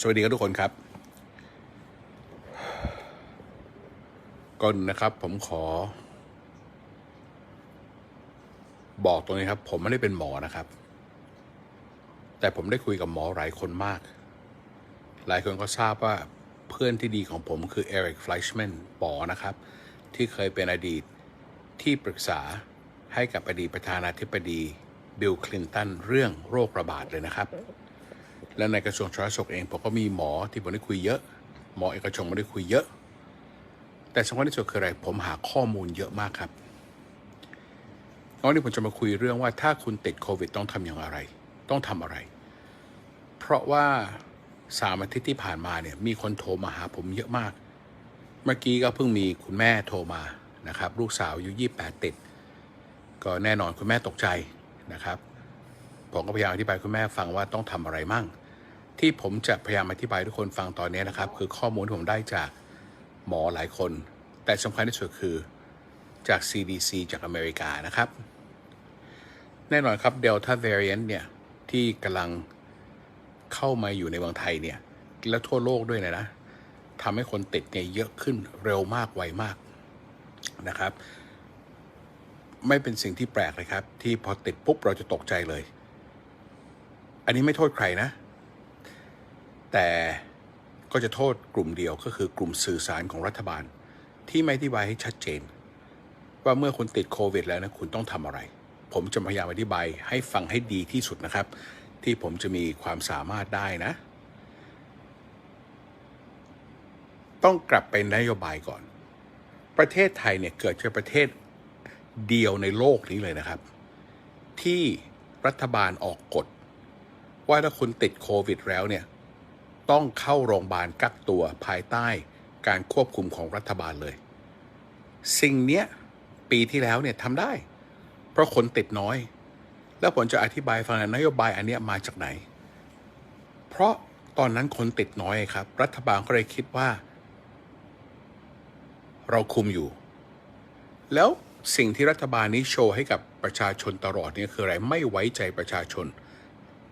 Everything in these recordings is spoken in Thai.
สวัสดีครับทุกคนครับ ก่อนนะครับผมขอ บอกตรงนี้ครับ ผมไม่ได้เป็นหมอนะครับ แต่ผมได้คุยกับหมอหลายคนมาก หลายคนก็ทราบว่าเพื่อนที่ดีของผมคือเอริกฟล i ชแมนปอนะครับ ที่เคยเป็นอดีตที่ปรึกษาให้กับอดีตประธานาธิบดีบิลคลินตันเรื่องโรคระบาดเลยนะครับ และในกระทรวงสาธารณสุขเองผมก็มีหมอที่ผมได้คุยเยอะ หมอเอกชนไมาได้คุยเยอะ แต่สำคัญที่สุดคืออะไรผมหาข้อมูลเยอะมากครับวันนี้ผมจะมาคุยเรื่องว่าถ้าคุณติดโควิดต้องทำอย่างไร ต้องทำอะไร เพราะว่าสามอาทิตย์ที่ผ่านมาเนี่ยมีคนโทรมาหาผมเยอะมาก เมื่อกี้ก็เพิ่งมีคุณแม่โทรมานะครับ ลูกสาวอายุ28ติด ก็แน่นอนคุณแม่ตกใจนะครับ ผมก็พยายามอธิบายคุณแม่ฟังว่าต้องทำอะไรมั่ง ที่ผมจะพยายามอธิบายทุกคนฟังตอนนี้นะครับ คือข้อมูลที่ผมได้จากหมอหลายคน แต่สำคัญที่สุดคือจาก CDC จากอเมริกานะครับ แน่นอนครับ Delta variant เนี่ย ที่กำลังเข้ามาอยู่ในเมืองไทยเนี่ย และทั่วโลกด้วยนะนะทำให้คนติดเนี่ยเยอะขึ้นเร็วมากไวมากนะครับ ไม่เป็นสิ่งที่แปลกเลยครับ ที่พอติดปุ๊บเราจะตกใจเลย อันนี้ไม่โทษใครนะ แต่ก็จะโทษกลุ่มเดียวก็คือกลุ่มสื่อสารของรัฐบาล ที่ไม่อธิบายให้ชัดเจน ว่าเมื่อคุณติดโควิดแล้วนะคุณต้องทำอะไร ผมจะพยายามอธิบายให้ฟังให้ดีที่สุดนะครับ ที่ผมจะมีความสามารถได้นะ ต้องกลับไปนโยบายก่อน ประเทศไทยเนี่ยเกิดเป็นประเทศเดียวในโลกนี้เลยนะครับ ที่รัฐบาลออกกฎว่าถ้าคุณติดโควิดแล้วเนี่ย ต้องเข้าโรงพยาบาลกักตัวภายใต้การควบคุมของรัฐบาลเลย สิ่งเนี้ยปีที่แล้วเนี่ยทำได้ เพราะคนติดน้อย แล้วผมจะอธิบายฟังนโยบายอันเนี้ยมาจากไหน เพราะตอนนั้นคนติดน้อยครับ รัฐบาลก็เลยคิดว่า เราคุมอยู่ แล้วสิ่งที่รัฐบาลนี้โชว์ให้กับประชาชนตลอดเนี่ยคืออะไรไม่ไว้ใจประชาชน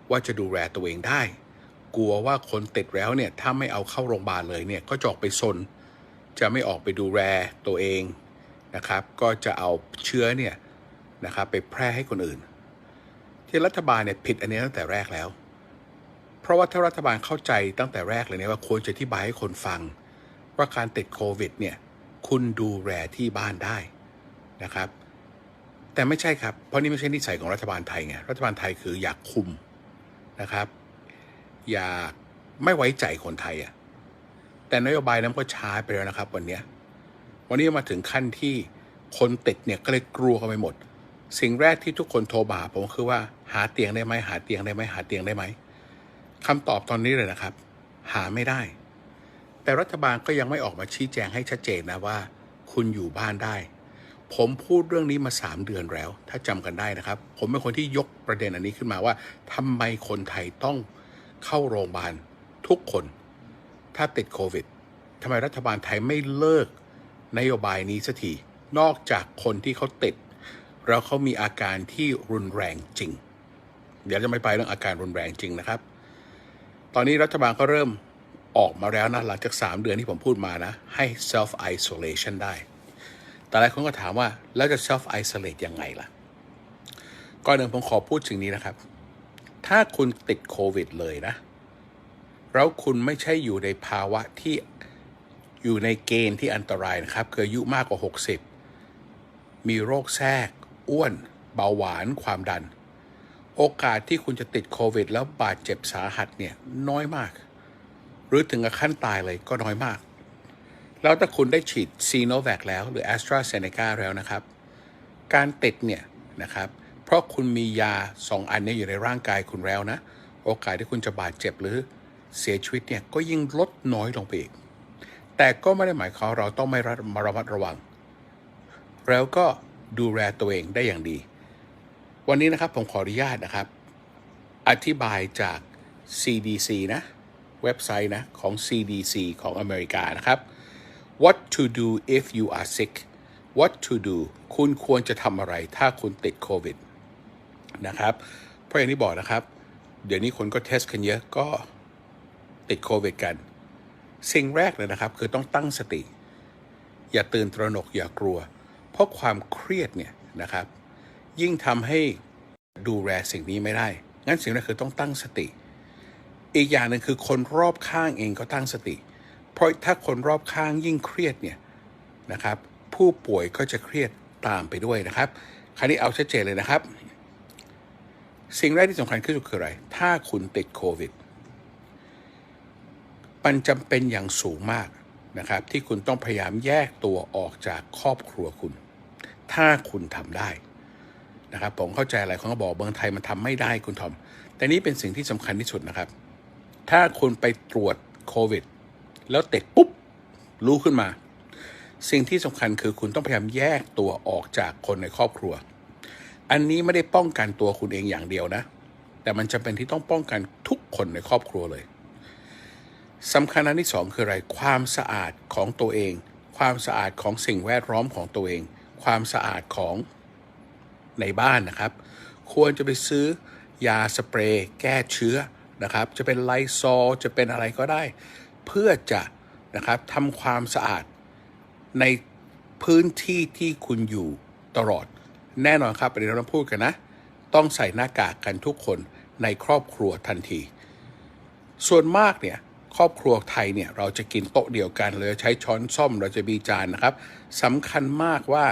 ว่าจะดูแลตัวเองได้ กลัวว่าคนติดแล้วเนี่ยถ้าไม่เอาเข้าโรงพยาบาลเลยเนี่ยก็จะออกไปซนจะไม่ออกไปดูแลตัวเองนะครับ ก็จะเอาเชื้อเนี่ยนะครับไปแพร่ให้คนอื่น ที่รัฐบาลเนี่ยผิดอันนี้ตั้งแต่แรกแล้ว เพราะว่าถ้ารัฐบาลเข้าใจตั้งแต่แรกเลยเนี่ยว่าควรจะอธิบายให้คนฟัง ว่าการติดโควิดเนี่ยคุณดูแลที่บ้านได้นะครับ แต่ไม่ใช่ครับ เพราะนี่ไม่ใช่นิสัยของรัฐบาลไทยไงรัฐบาลไทยคืออยากคุมนะครับ อยากไม่ไว้ใจคนไทยอะ่ะแต่นโยบายนั้นก็ช้าไปแล้วนะครับ วันนี้วันนี้มาถึงขั้นที่คนติดเนี่ยก็เลยกลัวกันไปหมด สิ่งแรกที่ทุกคนโทรมาหาผมคือว่าหาเตียงได้ไหมหาเตียงได้ไหมหาเตียงได้ไหมคำตอบตอนนี้เลยนะครับ หาไม่ได้ แต่รัฐบาลก็ยังไม่ออกมาชี้แจงให้ชัดเจนนะว่า คุณอยู่บ้านได้ ผมพูดเรื่องนี้มาสามเดือนแล้ว ถ้าจำกันได้นะครับ ผมเป็นคนที่ยกประเด็นอันนี้ขึ้นมาว่าทำไมคนไทยต้อง เข้าโรงพยาบาลทุกคน ถ้าติดโควิดทำไมรัฐบาลไทยไม่เลิกนโยบายนี้สักทีนอกจากคนที่เขาติด แล้วเขามีอาการที่รุนแรงจริง เดี๋ยวจะไม่ไปเรื่องอาการรุนแรงจริงนะครับ ตอนนี้รัฐบาลก็เริ่มออกมาแล้วนะหลังจาก 3 เดือนที่ผมพูดมานะ ให้ self isolation ได้ แต่หลายคนก็ถามว่า แล้วจะ self isolate ยังไงล่ะ ก่อนหนึ่งผมขอพูดถึงนี้นะครับ ถ้าคุณติดโควิดเลยนะ แล้วคุณไม่ใช่อยู่ในภาวะที่อยู่ในเกณฑ์ที่อันตรายนะครับ คืออายุมากกว่า 60 มีโรคแทรก อ้วน เบาหวาน ความดัน โอกาสที่คุณจะติดโควิด แล้วบาดเจ็บสาหัสเนี่ยน้อยมาก หรือถึงกับขั้นตายเลยก็น้อยมาก แล้วถ้าคุณได้ฉีดซีโนแวคแล้วหรือ a s t r a z เซ e c a แล้วนะครับ การติดเนี่ยนะครับ ราะคุณมียาสองอันนี้อยู่ในร่างกายคุณแล้วนะ โอกาสที่คุณจะบาดเจ็บหรือเสียชีวิตเนี่ยก็ยิ่งลดน้อยลงไปอีก แต่ก็ไม่ได้หมายความเราต้องไม่ระมาระมัดระวัง แล้วก็ดูแลตัวเองได้อย่างดี วันนี้นะครับผมขออนุญาตนะครับ อธิบายจาก CDC นะ เว็บไซต์นะของ CDC ของอเมริกานะครับ What to do if you are sick What to do คุณควรจะทำอะไรถ้าคุณติดโควิด นะครับ เพราะอย่างที่บอกนะครับ เดี๋ยวนี้คนก็เทสกันเยอะก็ติดโควิดกัน สิ่งแรกเลยนะครับ คือต้องตั้งสติ อย่าตื่นตระหนกอย่ากลัว เพราะความเครียดเนี่ยนะครับ ยิ่งทำให้ดูแลสิ่งนี้ไม่ได้ งั้นสิ่งแรกคือต้องตั้งสติ อีกอย่างหนึ่งคือคนรอบข้างเองก็ตั้งสติ เพราะถ้าคนรอบข้างยิ่งเครียดเนี่ยนะครับ ผู้ป่วยก็จะเครียดตามไปด้วยนะครับ คราวนี้เอาชัดเจนเลยนะครับ สิ่งแรกที่สำคัญที่สุดคืออะไร ถ้าคุณติดโควิด มันจำเป็นอย่างสูงมากนะครับ ที่คุณต้องพยายามแยกตัวออกจากครอบครัวคุณ ถ้าคุณทำได้นะครับผมเข้าใจอะไรเขาก็บอกเมืองไทยมันทำไม่ได้คุณทอม แต่นี่เป็นสิ่งที่สำคัญที่สุดนะครับ ถ้าคุณไปตรวจโควิด แล้วติดปุ๊บรู้ขึ้นมา สิ่งที่สำคัญคือคุณต้องพยายามแยกตัวออกจากคนในครอบครัว อันนี้ไม่ได้ป้องกันตัวคุณเองอย่างเดียวนะ แต่มันจำเป็นที่ต้องป้องกันทุกคนในครอบครัวเลยสำคัญอันที่สองคืออะไร ความสะอาดของตัวเอง ความสะอาดของสิ่งแวดล้อมของตัวเอง ความสะอาดของในบ้านนะครับ ควรจะไปซื้อยาสเปรย์แก้เชื้อนะครับ จะเป็นไลซอลจะเป็นอะไรก็ได้ เพื่อจะนะครับทำความสะอาดในพื้นที่ที่คุณอยู่ตลอด แน่นอนครับประเด็นเราพูดกันนะ ต้องใส่หน้ากากกันทุกคนในครอบครัวทันที ส่วนมากเนี่ยครอบครัวไทยเนี่ยเราจะกินโต๊ะเดียวกันเลยใช้ช้อนซ่อมเราจะมีจานนะครับสำคัญมากว่า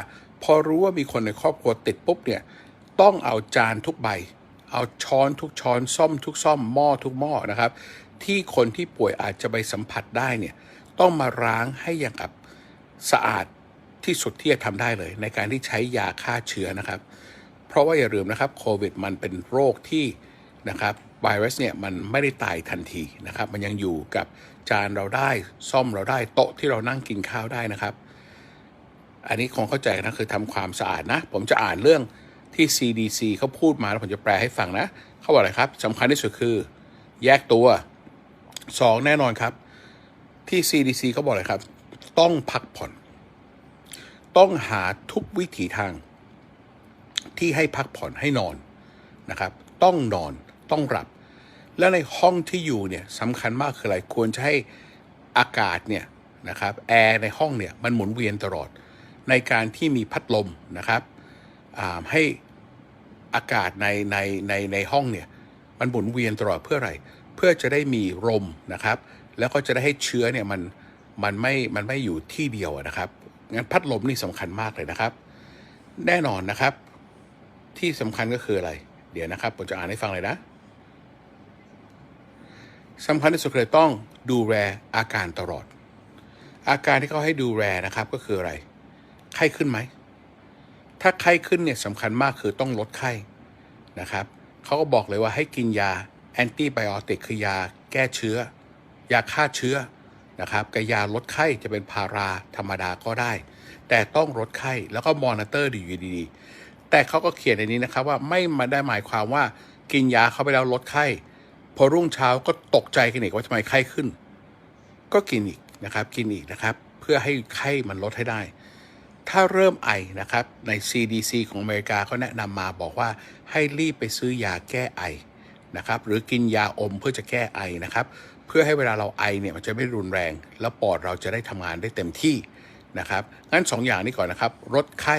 พอรู้ว่ามีคนในครอบครัวติดปุ๊บเนี่ยต้องเอาจานทุกใบ เอาช้อนทุกช้อนซ่อมทุกซ่อมหม้อทุกหม้อนะครับ ที่คนที่ป่วยอาจจะไปสัมผัสได้เนี่ยต้องมาล้างให้อย่างกับสะอาด ที่สุดที่จะทำได้เลย ในการที่ใช้ยาฆ่าเชื้อนะครับ เพราะว่าอย่าลืมนะครับโควิดมันเป็นโรคที่นะครับไวรัสเนี่ยมันไม่ได้ตายทันทีนะครับ มันยังอยู่กับจานเราได้ซ่อมเราได้โต๊ะที่เรานั่งกินข้าวได้นะครับ อันนี้คงเข้าใจนะคือทำความสะอาดนะ ผมจะอ่านเรื่องที่ CDC เขาพูดมาแล้วผมจะแปลให้ฟังนะเขาบอกอะไรครับสำคัญที่สุดคือ แยกตัวสองแน่นอนครับ ที่ CDC เขาบอกเลยครับ ต้องพักผ่อน ต้องหาทุกวิถีทาง ที่ให้พักผ่อนให้นอนนะครับ ต้องนอนต้องหลับ แล้วในห้องที่อยู่เนี่ยสำคัญมากคืออะไรควรจะให้อากาศเนี่ยนะครับแอร์ในห้องเนี่ยมันหมุนเวียนตลอด ในการที่มีพัดลมนะครับให้อากาศในในในในห้องเนี่ยมันหมุนเวียนตลอดเพื่ออะไร เพื่อจะได้มีลมนะครับ แล้วก็จะได้ให้เชื้อเนี่ยมันมันไม่มันไม่อยู่ที่เดียวนะครับ งั้นพัดลมนี่สำคัญมากเลยนะครับ แน่นอนนะครับ ที่สำคัญก็คืออะไร เดี๋ยวนะครับผมจะอ่านให้ฟังเลยนะสำคัญที่สุดเลยต้องดูแลอาการตลอด อาการที่เขาให้ดูแลนะครับก็คืออะไร ไข้ขึ้นไหม ถ้าไข้ขึ้นเนี่ยสำคัญมากคือต้องลดไข้นะครับเขาก็บอกเลยว่าให้กินยาแอนตี้ไบโอติกคือยาแก้เชื้อ ยาฆ่าเชื้อ นะครับกยาลดไข้จะเป็นพาราธรรมดาก็ได้ แต่ต้องลดไข้แล้วก็มอนิเตอร์ดีดีๆแต่เขาก็เขียนในนี้นะครับว่าไม่มาได้หมายความว่ากินยาเข้าไปแล้วลดไข้ พอรุ่งเช้าก็ตกใจกันอีกว่าทำไมไข้ขึ้น ก็กินอีกนะครับ กินอีกนะครับ เพื่อให้ไข้มันลดให้ได้ ถ้าเริ่มไอนะครับใน CDC ของอเมริกาเขาแนะนำมาบอกว่าให้รีบไปซื้อยาแก้ไอนะครับหรือกินยาอมเพื่อจะแก้ไอนะครับ เพื่อให้เวลาเราไอเนี่ยมันจะไม่รุนแรง แล้วปอดเราจะได้ทำงานได้เต็มที่นะครับงั้น2ออย่างนี้ก่อนนะครับลดไข้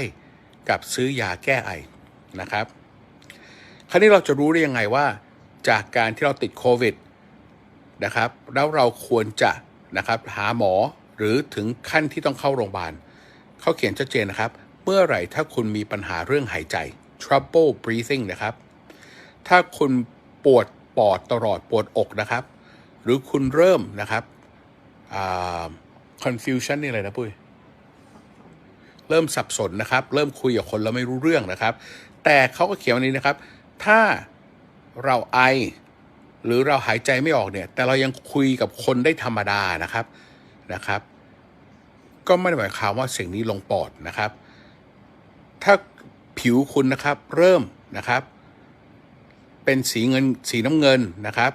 กับซื้อยาแก้ไอนะครับ คราวนี้เราจะรู้ได้ยังไงว่า จากการที่เราติดโควิดนะครับแล้วเราควรจะนะครับหาหมอหรือถึงขั้นที่ต้องเข้าโรงพยาบาลเขาเขียนชัดเจนนะครับ เมื่อไหร่ถ้าคุณมีปัญหาเรื่องหายใจ trouble breathing นะครับ ถ้าคุณปวดปอดตลอดปวดอกนะครับ หรือคุณเริ่มนะครับ confusion นี่อะไรนะปุ้ย เริ่มสับสนนะครับ เริ่มคุยกับคนแล้วไม่รู้เรื่องนะครับ แต่เขาก็เขียนวันนี้นะครับ ถ้าเราไอ หรือเราหายใจไม่ออกเนี่ย แต่เรายังคุยกับคนได้ธรรมดานะครับนะครับ ก็ไม่ได้หมายความว่าสิ่งนี้ลงปอดนะครับ ถ้าผิวคุณนะครับเริ่มนะครับ เป็นสีเงินสีน้ำเงินนะครับ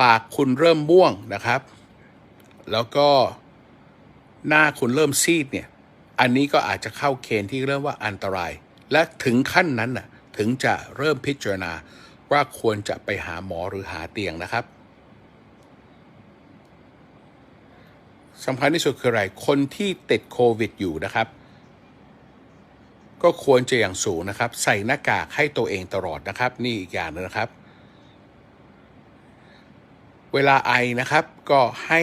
ปากคุณเริ่มม่วงนะครับ แล้วก็หน้าคุณเริ่มซีดเนี่ย อันนี้ก็อาจจะเข้าเกณฑ์ที่เริ่มว่าอันตราย และถึงขั้นนั้นน่ะถึงจะเริ่มพิจารณาว่าควรจะไปหาหมอหรือหาเตียงนะครับสำคัญที่สุดคืออะไร คนที่ติดโควิดอยู่นะครับ ก็ควรจะอย่างสูงนะครับ ใส่หน้ากากให้ตัวเองตลอดนะครับ นี่อีกอย่างหนึงนะครับ เวลาไอนะครับ ก็ให้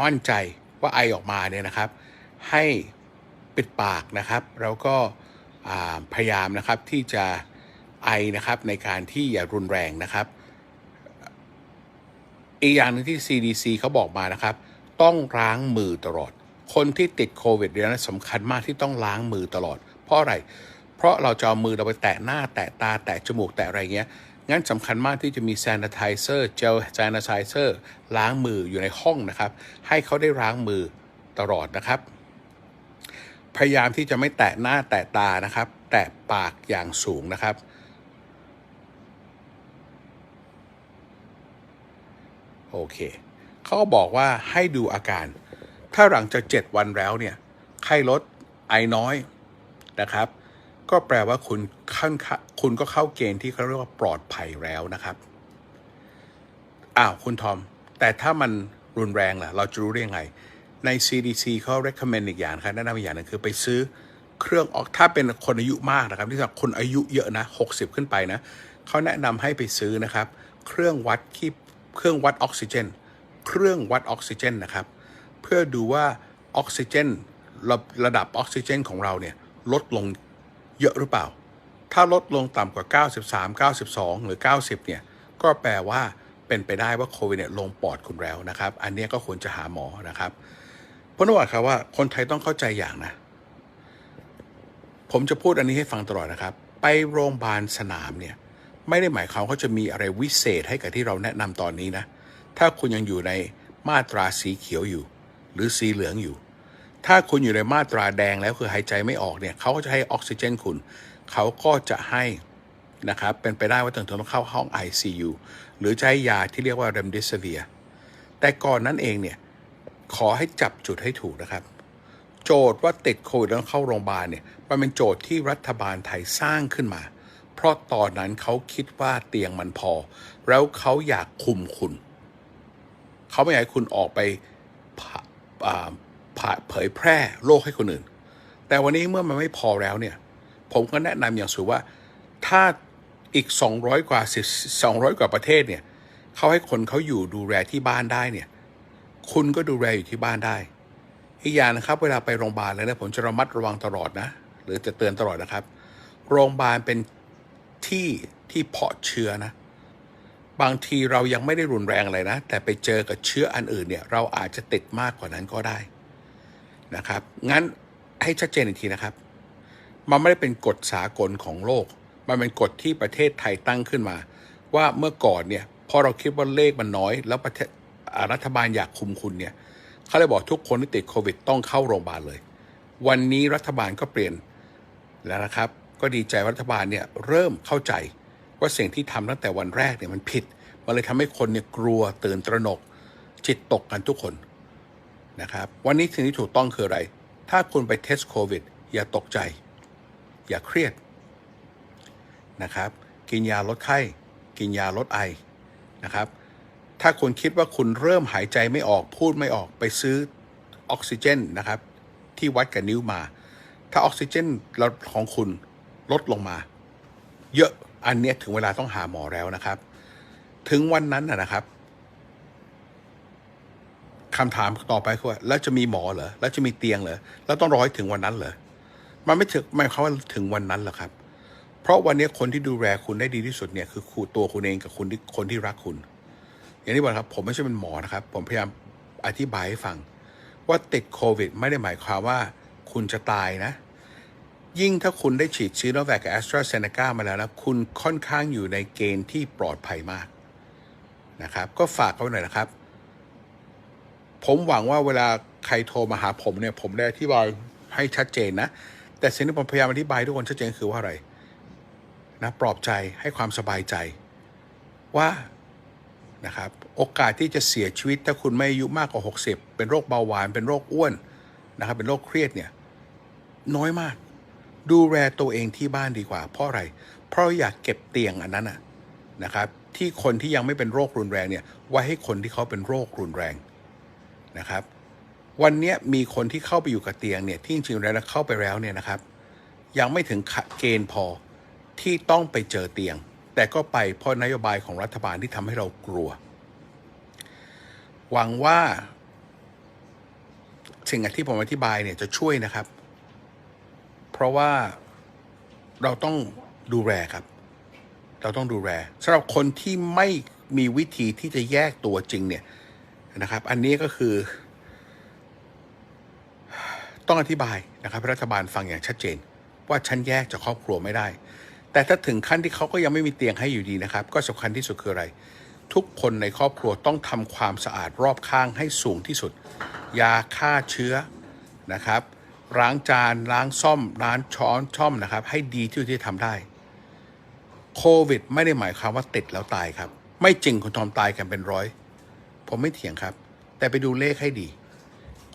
มั่นใจว่าไอออกมาเนี่ยนะครับ ให้ปิดปากนะครับแล้วก็พยายามนะครับที่จะไอนะครับในการที่อย่ารุนแรงนะครับ อีกอย่างหนึ่งที่ CDC เขาบอกมานะครับ ต้องล้างมือตลอด คนที่ติดโควิดเนี่ยนะสำคัญมากที่ต้องล้างมือตลอด เพราะอะไร เพราะเราจะเอามือเราไปแตะหน้าแตะตาแตะจมูกแตะอะไรเงี้ย งั้นสำคัญมากที่จะมี sanitizer เจล sanitizer ล้างมืออยู่ในห้องนะครับ ให้เขาได้ล้างมือตลอดนะครับ พยายามที่จะไม่แตะหน้าแตะตานะครับ แตะปากอย่างสูงนะครับ โอเค เขาก็บอกว่าให้ดูอาการ ถ้าหลังจาก 7 วันแล้วเนี่ย ไข้ลด ไอน้อยนะครับ ก็แปลว่าคุณขั้นคุณก็เข้าเกณฑ์ที่เขาเรียกว่าปลอดภัยแล้วนะครับ อ้าวคุณทอม แต่ถ้ามันรุนแรงล่ะ เราจะรู้ได้ยังไง ใน CDC เขา recommend อีกอย่างครับแนะนำอีกอย่างหนึงคือไปซื้อเครื่องออกถ้าเป็นคนอายุมากนะครับที่สำหรับคนอายุเยอะนะ 60 ขึ้นไปนะเขาแนะนำให้ไปซื้อนะครับ เครื่องวัดที่เครื่องวัดออกซิเจน เครื่องวัดออกซิเจนนะครับ เพื่อดูว่าออกซิเจนระดับออกซิเจนของเราเนี่ยลดลง เยอะหรือเปล่า ถ้าลดลงต่ำกว่า 93 92 หรือ 90 เนี่ย ก็แปลว่าเป็นไปได้ว่าโควิดเนี่ยลงปอดคุณแล้วนะครับ อันนี้ก็ควรจะหาหมอนะครับเพราะนว่าครับว่าคนไทยต้องเข้าใจอย่างนะ ผมจะพูดอันนี้ให้ฟังตลอดนะครับ ไปโรงพยาบาลสนามเนี่ยไม่ได้หมายความเขาจะมีอะไรวิเศษให้กับที่เราแนะนำตอนนี้นะ ถ้าคุณยังอยู่ในมาตราสีเขียวอยู่ หรือสีเหลืองอยู่ ถ้าคุณอยู่ในมาตราแดงแล้วคือหายใจไม่ออกเนี่ยเขาก็จะให้ออกซิเจนคุณ เขาก็จะให้นะครับเป็นไปได้ว่าถึงต้องเข้าห้อง ICU หรือจะให้ยาที่เรียกว่า remdesivir แต่ก่อนนั้นเองเนี่ยขอให้จับจุดให้ถูกนะครับ โจทย์ว่าติดโควิดแล้วเข้าโรงพยาบาลเนี่ยมันเป็นโจทย์ที่รัฐบาลไทยสร้างขึ้นมา เพราะตอนนั้นเขาคิดว่าเตียงมันพอ แล้วเขาอยากคุมคุณ เขาไม่อยากคุณออกไป เผยแพร่โรคให้คนอื่น แต่วันนี้เมื่อมันไม่พอแล้วเนี่ย ผมก็แนะนำอย่างสูงว่าถ้าอีก 200 กว่า200 กว่าประเทศเนี่ยเขาให้คนเขาอยู่ดูแลที่บ้านได้เนี่ย คุณก็ดูแลอยู่ที่บ้านได้ อีกอย่างนะครับ เวลาไปโรงพยาบาลแล้วเนี่ยผมจะระมัดระวังตลอดนะ หรือจะเตือนตลอดนะครับ โรงพยาบาลเป็นที่ที่เพาะเชื้อนะ บางทีเรายังไม่ได้รุนแรงอะไรนะ แต่ไปเจอกับเชื้ออันอื่นเนี่ย เราอาจจะติดมากกว่านั้นก็ได้ นะครับ งั้นให้ชัดเจนอีกทีนะครับ มันไม่ได้เป็นกฎสากลของโลก มันเป็นกฎที่ประเทศไทยตั้งขึ้นมา ว่าเมื่อก่อนเนี่ยพอเราคิดว่าเลขมันน้อย แล้วประเทศรัฐบาลอยากคุมคุณเนี่ยเขาเลยบอกทุกคนที่ติดโควิดต้องเข้าโรงพยาบาลเลย วันนี้รัฐบาลก็เปลี่ยนแล้วนะครับ ก็ดีใจรัฐบาลเนี่ยเริ่มเข้าใจว่าสิ่งที่ทำตั้งแต่วันแรกเนี่ยมันผิด มันเลยทำให้คนเนี่ยกลัวตื่นตระหนก จิตตกกันทุกคน นะครับ วันนี้สิ่งที่ถูกต้องคืออะไร ถ้าคุณไปเทสโควิด อย่าตกใจ อย่าเครียดนะครับ กินยาลดไข้ กินยาลดไอนะครับ ถ้าคุณคิดว่าคุณเริ่มหายใจไม่ออกพูดไม่ออกไปซื้อออกซิเจนนะครับ ที่วัดกับนิ้วมา ถ้าออกซิเจนของคุณลดลงมา เยอะอันนี้ถึงเวลาต้องหาหมอแล้วนะครับ ถึงวันนั้นนะครับ คำถามต่อไปคือว่าแล้วจะมีหมอเหรอแล้วจะมีเตียงเหรอแล้วต้องรอให้ถึงวันนั้นเหรอมันไม่ถึงหมายควาว่าถึงวันนั้นหรอกครับ เพราะวันนี้คนที่ดูแลคุณได้ดีที่สุดเนี่ยคือคูตัวคุณเองกับคุณที่คนที่รักคุณ อย่างที่บอกครับ ผมไม่ใช่เป็นหมอนะครับ ผมพยายามอธิบายให้ฟัง ว่าติดโควิด ไม่ได้หมายความว่าคุณจะตายนะ ยิ่งถ้าคุณได้ฉีดซีโนแวคกับแอสตราเซเนกามาแล้วนะคุณค่อนข้างอยู่ในเกณฑ์ที่ปลอดภัยมากนะครับ ก็ฝากเขาหน่อยนะครับ ผมหวังว่าเวลาใครโทรมาหาผมเนี่ย ผมได้อธิบายให้ชัดเจนนะ แต่สิ่งที่ผมพยายามอธิบายทุกคนชัดเจนคือว่าอะไรนะปลอบใจให้ความสบายใจว่านะครับโอกาสที่จะเสียชีวิตถ้าคุณไม่อายุมากกว่า 60 เป็นโรคเบาหวาน เป็นโรคอ้วนนะครับ เป็นโรคเครียดเนี่ยน้อยมาก ดูแลตัวเองที่บ้านดีกว่า เพราะอะไร เพราะอยากเก็บเตียงอันนั้นนะนะครับ ที่คนที่ยังไม่เป็นโรครุนแรงเนี่ยไว้ให้คนที่เขาเป็นโรครุนแรง นะครับ วันนี้มีคนที่เข้าไปอยู่กับเตียงเนี่ยที่จริงๆแล้วเข้าไปแล้วเนี่ยนะครับ ยังไม่ถึงเกณฑ์พอที่ต้องไปเจอเตียง แต่ก็ไปเพราะนโยบายของรัฐบาลที่ทำให้เรากลัว หวังว่าสิ่งที่ผมอธิบายเนี่ยจะช่วยนะครับ เพราะว่าเราต้องดูแลครับ เราต้องดูแลสำหรับคนที่ไม่มีวิธีที่จะแยกตัวจริงเนี่ย นะครับ อันนี้ก็คือ ต้องอธิบายนะครับรัฐบาลฟังอย่างชัดเจน ว่าฉันแยกจากครอบครัวไม่ได้ แต่ถ้าถึงขั้นที่เขาก็ยังไม่มีเตียงให้อยู่ดีนะครับ ก็สำคัญที่สุดคืออะไร ทุกคนในครอบครัวต้องทำความสะอาดรอบข้างให้สูงที่สุด ยาฆ่าเชื้อนะครับล้างจานล้างซ่อมล้างช้อนช่อมนะครับ ให้ดีที่สุดที่จะทำได้โควิด ไม่ได้หมายความว่าติดแล้วตายครับ ไม่จริงคนทอมตายกันเป็นร้อย ผมไม่เถียงครับ แต่ไปดูเลขให้ดี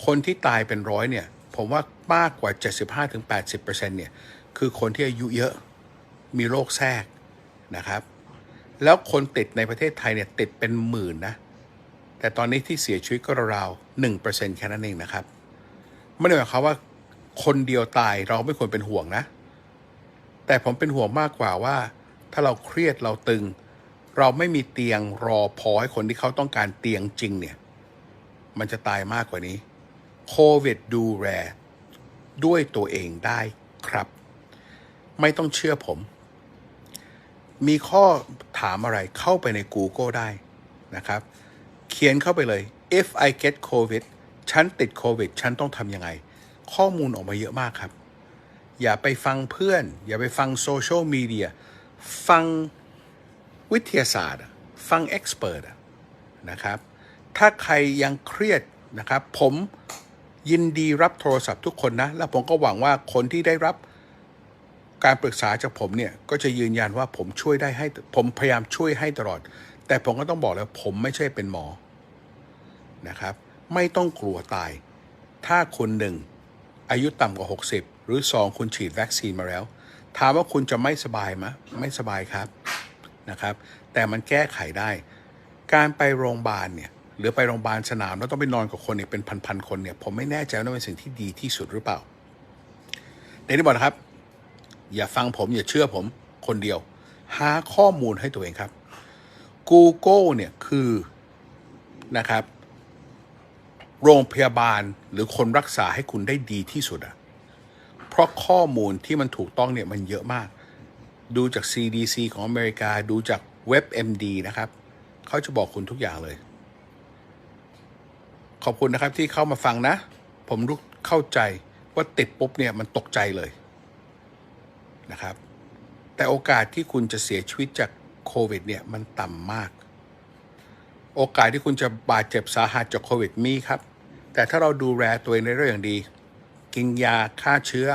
คนที่ตายเป็นร้อยเนี่ย ผมว่ามากกว่า 75-80%เนี่ย คือคนที่อายุเยอะ มีโรคแทรกนะครับ แล้วคนติดในประเทศไทยเนี่ยติดเป็นหมื่นนะ แต่ตอนนี้ที่เสียชีวิตก็ราวๆ1%แค่นั้นเองนะครับ ไม่ได้หมายความว่าคนเดียวตายเราไม่ควรเป็นห่วงนะ แต่ผมเป็นห่วงมากกว่าว่า ถ้าเราเครียดเราตึง เราไม่มีเตียงรอพอให้คนที่เขาต้องการเตียงจริงเนี่ย มันจะตายมากกว่านี้โควิดดูแลด้วยตัวเองได้ครับ ไม่ต้องเชื่อผม มีข้อถามอะไรเข้าไปใน Google ได้นะครับ เขียนเข้าไปเลย if I get COVID ฉันติดโควิด ฉันต้องทำยังไง ข้อมูลออกมาเยอะมากครับ อย่าไปฟังเพื่อน อย่าไปฟังโซเชียลมีเดีย ฟัง วิทยาศาสตร์ ฟังเอ็กซ์เพรสนะครับ ถ้าใครยังเครียดนะครับ ผมยินดีรับโทรศัพท์ทุกคนนะ และผมก็หวังว่าคนที่ได้รับการปรึกษาจากผมเนี่ย ก็จะยืนยันว่าผมช่วยได้ให้ ผมพยายามช่วยให้ตลอด แต่ผมก็ต้องบอกแล้วผมไม่ใช่เป็นหมอนะครับ ไม่ต้องกลัวตาย ถ้าคนหนึ่งอายุต่ำกว่า 60 หรือ 2 คุณฉีดวัคซีนมาแล้ว ถามว่าคุณจะไม่สบายไหมไม่สบายครับ นะครับ แต่มันแก้ไขได้ การไปโรงพยาบาลเนี่ยหรือไปโรงพยาบาลสนามแล้วต้องไปนอนกับคนเนี่ยเป็นพันๆคนเนี่ยผมไม่แน่ใจว่าเป็นสิ่งที่ดีที่สุดหรือเปล่าเดนนี่บอกนะครับอย่าฟังผมอย่าเชื่อผมคนเดียว หาข้อมูลให้ตัวเองครับ Google เนี่ยคือนะครับ โรงพยาบาลหรือคนรักษาให้คุณได้ดีที่สุดอะเพราะข้อมูลที่มันถูกต้องเนี่ยมันเยอะมาก ดูจาก CDC ของอเมริกา ดูจาก WebMD นะครับ เขาจะบอกคุณทุกอย่างเลย ขอบคุณนะครับที่เข้ามาฟังนะ ผมรู้เข้าใจว่าติดปุ๊บเนี่ยมันตกใจเลยนะครับ แต่โอกาสที่คุณจะเสียชีวิตจากโควิดเนี่ยมันต่ำมาก โอกาสที่คุณจะบาดเจ็บสาหัสจากโควิดมีครับ แต่ถ้าเราดูแลตัวเองในเรื่องอย่างดี กินยาฆ่าเชื้อ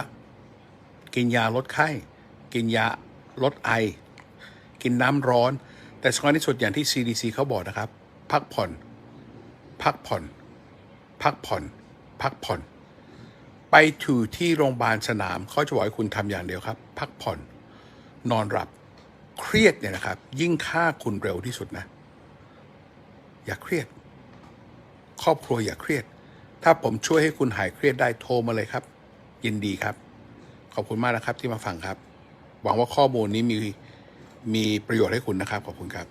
กินยาลดไข้ กินยา ลดไอ กินน้ำร้อน แต่สำคัญที่สุดอย่างที่ CDC เขาบอกนะครับ พักผ่อน พักผ่อน พักผ่อน พักผ่อน ไปถูที่โรงพยาบาลสนามเขาจะบอกให้คุณทำอย่างเดียวครับ พักผ่อน นอนหลับ เครียดเนี่ยนะครับ ยิ่งฆ่าคุณเร็วที่สุดนะ อย่าเครียด ครอบครัวอย่าเครียด ถ้าผมช่วยให้คุณหายเครียดได้โทรมาเลยครับ ยินดีครับ ขอบคุณมากนะครับที่มาฟังครับ หวังว่าข้อมูลนี้มีมีประโยชน์ให้คุณนะครับ ขอบคุณครับ